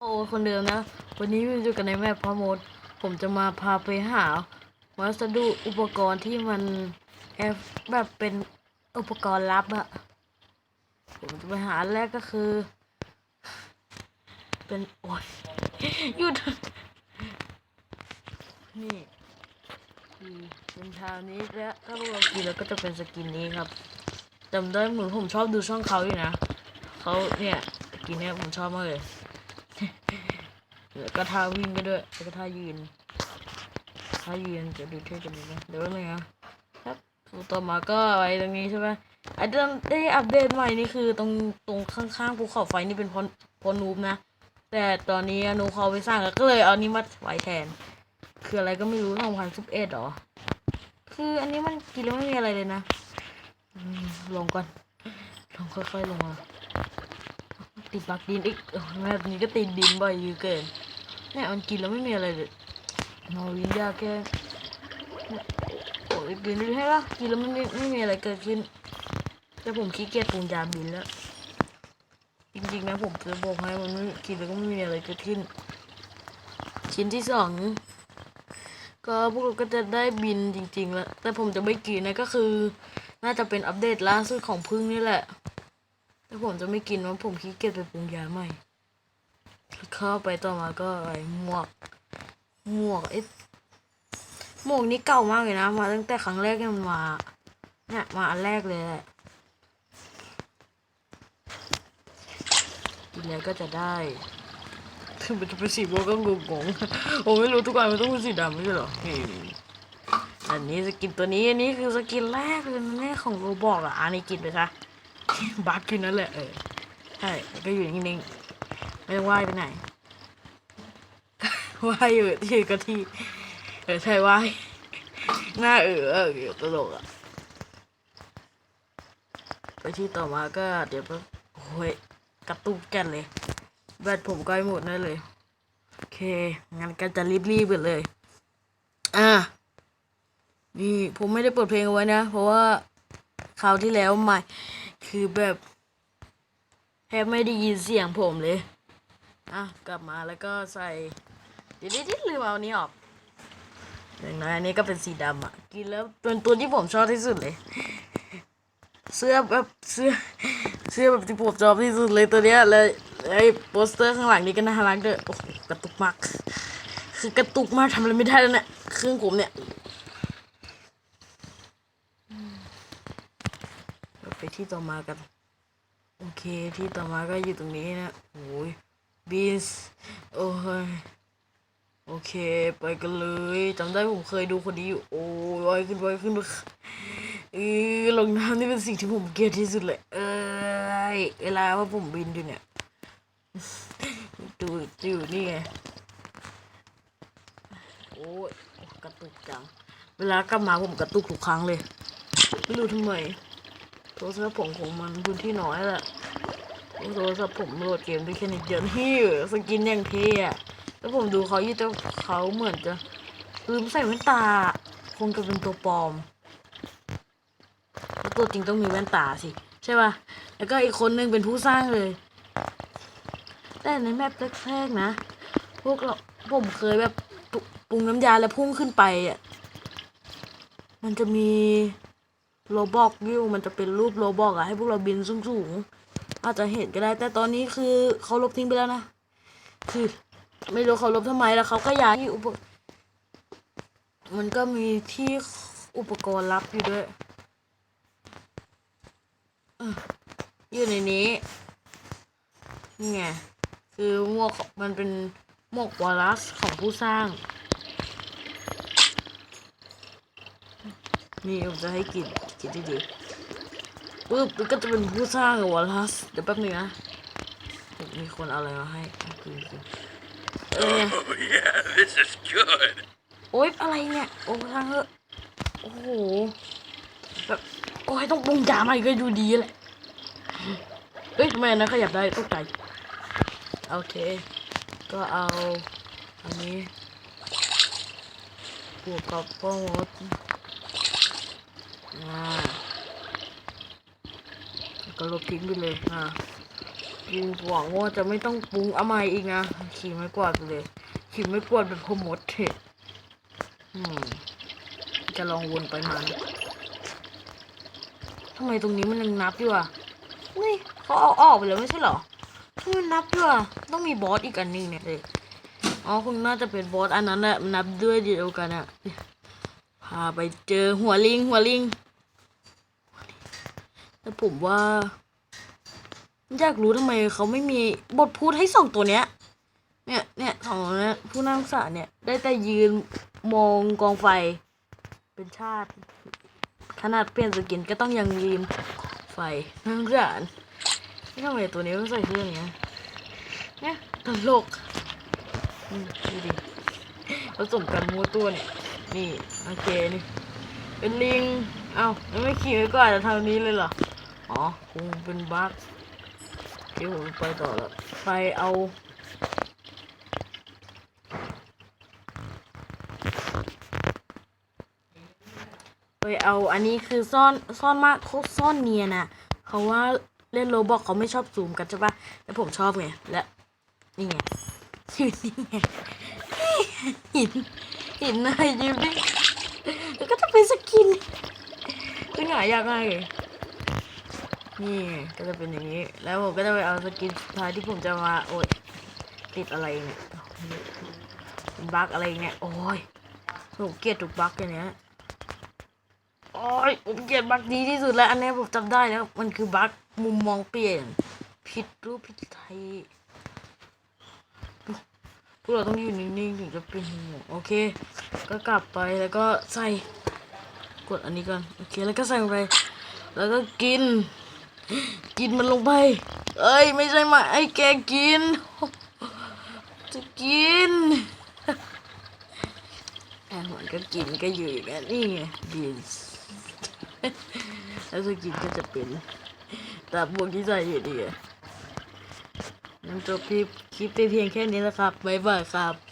โอ้คนเดิมนะ วันนี้อยู่กันในแมปพอโมด ผมจะมาพาไปหาวัสดุอุปกรณ์ที่มันแอบแบบเป็นอุปกรณ์ลับอะผมจะไปหาแรกก็คือ เป็นโอ้ยหยุด นี่เป็นทางนี้แล้วถ้าพวกเรากินแล้วก็จะเป็นสกินนี้ครับจำได้เหมือนผมชอบดูช่องเขาอยู่นะเขาเนี่ยสกินเนี้ยผมชอบมากเลย แล้วก็ท่าวิ่งไปด้วยแล้วก็ท่ายืนท่ายืนจะดูเท่จะดูนะเดี๋ยวแป๊บนึงนะครับต่อมาก็ไอ้ตรงนี้ใช่ไหมไอ้เดิมได้อัปเดตใหม่นี่คือตรงตรงข้างๆภูเขาไฟนี่เป็นพอพอนูบนะ แต่ตอนนี้นูเขาไปสร้างก็เลยเอานี้มาไว้แทน คืออะไรก็ไม่รู้สองพันสิบเอ็ดหรอ คืออันนี้มันกินแล้วไม่มีอะไรเลยนะอืมลงก่อนลงค่อยๆลงมา ติดปากดินอีกแบบนี้ก็ติดดินบ่อยอยู่เกินเนี่ยมันกินแล้วไม่มีอะไรเลยนอวินยาแค่โอ้ยกินดูให้ละกินแล้วไม่มีไม่มีอะไรเกิดขึ้น แต่ผมขี้เกียจปรุงยาบินแล้ว จริงๆนะผมจะบอกให้มันไม่กินแล้วก็ไม่มีอะไรเกิดขึ้น ชิ้นที่สองก็พวกเราก็จะได้บินจริงๆแล้ว แต่ผมจะไม่กินนะก็คือ น่าจะเป็นอัปเดตล่าสุดของพึ่งนี่แหละ แต่ผมจะไม่กินเพราผมขี้เกียจไปปรุงยาใหม่เข้าไปต่อมาก็อะไรหมวก หมวกไอ้หมวกนี้เก่ามากเลยนะ มาตั้งแต่ครั้งแรกที่มันมาเนี่ยมาอันแรกเลยแหละกินแล้วก็จะได้ถึงมันจะเป็นสีม่วงก็งงๆผมไม่รู้ทุกวันมันต้องเป็นสีดำไม่ใช่หรอนี่อันนี้สกินตัวนี้อันนี้คือสกินแรกเลยนะเนี่ยของโรบอกอะอันนี้กินไปซะ บักอยู่นั่นแหละ เออใช่ก็อยู่นิ่งๆไม่ต้องว่ายไปไหนว่ายอยู่ที่ก็ที่เออใช่ว่ายหน้าเออเอออยู่ตลกอะไปที่ต่อมาก็เดี๋ยวก็โอ้ยกระตุกกันเลยแบตผมใกล้หมดนั่นเลยโอเคงั้นก็จะรีบๆกันเลย อะนี่ผมไม่ได้เปิดเพลงเอาไว้นะ เพราะว่าคราวที่แล้วใหม่ คือแบบแทบไม่ได้ยินเสียงผมเลย อะ กลับมาแล้วก็ใส่เดี๋ยวดิลืมเอาอันนี้ออกอย่างน้อยอันนี้ก็เป็นสีดำอะ กินแล้วเป็นตัวที่ผมชอบที่สุดเลย เสื้อแบบเสื้อเสื้อแบบที่ผมชอบที่สุดเลยตัวเนี้ยเลยไอ้โปสเตอร์ข้างหลังนี้ก็น่ารักด้วยโอ้กระตุกมาก คือกระตุกมากทำอะไรไม่ได้แล้วเนี่ยเครื่องผมเนี่ยเรา ไปที่ต่อมากัน โอเคที่ต่อมาก็อยู่ตรงนี้นะโอ้ยบีสโอ้ยโอเค ไปกันเลยจำได้ผมเคยดูคนนี้อยู่ โอ้ยไวขึ้นไวขึ้นเออลงน้ำนี่เป็นสิ่งที่ผมเกลียดที่สุดเลย เอ้ยเวลาว่าผมบินอยู่เนี่ยดูอยู่นี่ไงโอ้ยกระตุกจัง เวลากลับมาผมกระตุกทุกครั้งเลย ไม่รู้ทำไม โทรศัพท์ผมของมันพื้นที่น้อยแหละโทรศัพท์ผมโหลดเกมได้แค่นิดเดียวนี่สกินอย่างเท่อะแล้วผมดูเขาอยู่แต่เขาเหมือนจะลืมใส่แว่นตา คงจะเป็นตัวปลอมแล้วตัวจริงต้องมีแว่นตาสิ ใช่ป่ะ แล้วก็อีกคนนึงเป็นผู้สร้างเลย แต่ในแมปแรกๆนะ พวกเราผมเคยแบบปรุปรุงน้ำยาแล้วพุ่งขึ้นไปอะ มันจะมี โลบอกยู่มันจะเป็นรูปโลบอกอะให้พวกเราบินสูงๆอาจจะเห็นก็ได้ แต่ตอนนี้คือเขาลบทิ้งไปแล้วนะคือไม่รู้เขาลบทำไมแล้วเขาก็ย้ายอุปมันก็มีที่อุปกรณ์ลับอยู่ด้วยอออยู่ในนี้นี่ไงคือหมวกมันเป็นหมวกวอลัสของผู้สร้าง นี่ผมจะให้กินกินดีๆปึ๊บมันก็จะเป็นผู้สร้างกับวอลลัสเดี๋ยวแป๊บนึงนะมีคนเอาอะไรมาให้อะกินกินเออ Oh, yeah, this is good. โอ๊ยอะไรเนี่ย โอ้ทางเถอะโอ้โหแบบโอ้ยต้องปรุงจาใหม่ก็ดูดีแหละเฮ้ยทำไมอันนั้นขยับได้ตกใจโอเค ก็เอาอันนี้บวกกับป้องมด อ่าก็ลบทิ้งไปเลยอ่ายิงหวังว่าจะไม่ต้องปรุงอาใหม่อีกนะขี่ไม่กวาดไปเลยขี่ไม่กวาดแบบพมดเถอะอืมจะลองวนไปมันทำไมตรงนี้มันยังนับอยู่อะนี่เขาเอาออกไปแล้วไม่ใช่เหรอทำไมนับอยู่อะต้องมีบอสอีกอันหนึงเนี่ยเลยอ๋อคงน่าจะเป็นบอสอันนั้นแหละมันนับด้วยเดียวกันอะพาไปเจอหัวลิงหัวลิง แต่ผมว่า อยากรู้ทำไมเขาไม่มีบทพูดให้สองตัวเนี้ย เนี่ยเนี่ยสองเนี้ยผู้นั่งสาเนี่ย ได้แต่ยืนมองกองไฟ เป็นชาติ ขนาดเปลี่ยนสกินก็ต้องยังยืนไฟนั่งสารนี่ทำไมตัวนี้มันใส่เสื้ออย่างเงี้ยเนี่ยตลกดูดิผสมกันมัวตัวเนี่ย นี่โอเคนี่เป็นลิง เอ้าแล้วไม่ขี่ไว้ก่อนจะทำนี้เลยเหรอ อ๋อคงเป็นบั๊กเดี๋ยวผมไปต่อแล้วไปเอาไปเอาอันนี้คือซ่อนซ่อนมากโคตรซ่อนเนียนอะเขาว่าเล่นโรบอกเขาไม่ชอบซูมกันใช่ปะแต่ผมชอบไงและนี่ไงยืนนี่ไงหินหินอะไรยืนนี่แล้วก็จะเป็นสกินคือหายากมากเลย นี่ก็จะเป็นอย่างนี้ แล้วผมก็จะไปเอาสกินสุดท้ายที่ผมจะมาโอ้ยติดอะไรเนี่ยบั๊กอะไรเนี่ย โอ้ยผมเกลียดทุกบั๊กอย่างเนี้ยโอ้ยผมเกลียดบั๊กดีที่สุดแล้ว อันนี้ผมจำได้แล้ว มันคือบั๊กมุมมองเปลี่ยน ผิดรูปผิดไทยพวกเราต้องอยู่นิ่งๆถึงจะเป็นหัวโอเค ก็กลับไปแล้วก็ใส่กดอันนี้ก่อน โอเค แล้วก็ใส่ลงไป แล้วก็กิน กินมันลงไป เอ้ย ไม่ใช่มาไอ้แกกิน จะกินแอ่มันก็กินก็อยู่อย่างนั้ไงบีนแล้วสกินก็จะเป็นตาบวกที่ใส่อยู่ดีอะงั้นจบคลิปคลิปไปเพียงแค่นี้นะครับ บ๊ายบายครับ